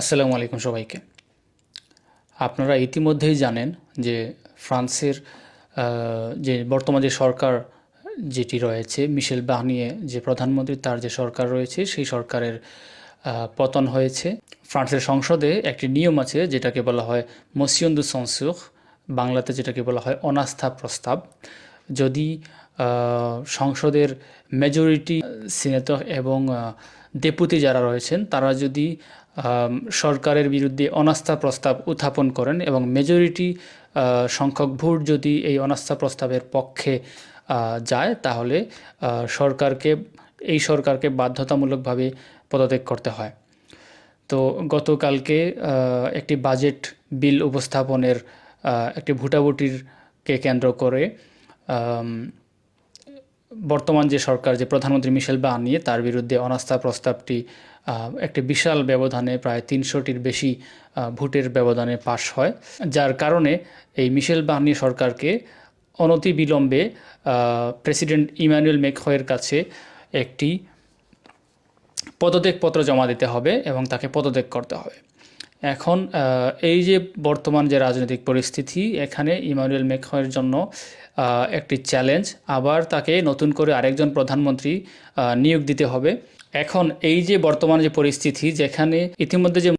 আসসালামু আলাইকুম সবাইকে। আপনারা ইতিমধ্যেই জানেন যে ফ্রান্সের যে বর্তমান যে সরকার যেটি রয়েছে, মিশেল বাহনিয়ে যে প্রধানমন্ত্রী, তার যে সরকার রয়েছে, সেই সরকারের পতন হয়েছে। ফ্রান্সের সংসদে একটি নিয়ম আছে, যেটাকে বলা হয় মোসিয়ন দু সনসুখ বাংলাতে যেটাকে বলা হয় অনাস্থা প্রস্তাব। যদি সংসদের মেজরিটি সিনেটর এবং ডেপুটি যারা রয়েছেন, তারা যদি সরকারের বিরুদ্ধে অনাস্থা প্রস্তাব উত্থাপন করেন এবং মেজরিটি সংখ্যক ভোট যদি এই অনাস্থা প্রস্তাবের পক্ষে যায়, তাহলে সরকারকে, এই সরকারকে বাধ্যতামূলকভাবে পদত্যাগ করতে হয়। তো গতকালকে একটি বাজেট বিল উপস্থাপনের একটি ভোটাভুটিরকে কেন্দ্র করে বর্তমান যে সরকার, যে প্রধানমন্ত্রী মিশেল বানিয়ে তার বিরুদ্ধে অনাস্থা প্রস্তাবটি একটি বিশাল ব্যবধানে প্রায় তিনশোটির বেশি ভোটের ব্যবধানে পাশ হয়। যার কারণে এই মিশেল বাহনি সরকারকে অনতি বিলম্বে প্রেসিডেন্ট ইমানুয়েল মেখয়ের কাছে একটি পদত্যাগপত্র জমা দিতে হবে এবং তাকে পদত্যাগ করতে হবে। এখন এই যে বর্তমান যে রাজনৈতিক পরিস্থিতি, এখানে ইমানুয়েল মেখয়ের জন্য একটি চ্যালেঞ্জ। আবার তাকে নতুন করে আরেকজন প্রধানমন্ত্রী নিয়োগ দিতে হবে। এখন এই যে বর্তমান যে পরিস্থিতি, যেখানে ইতিমধ্যে যে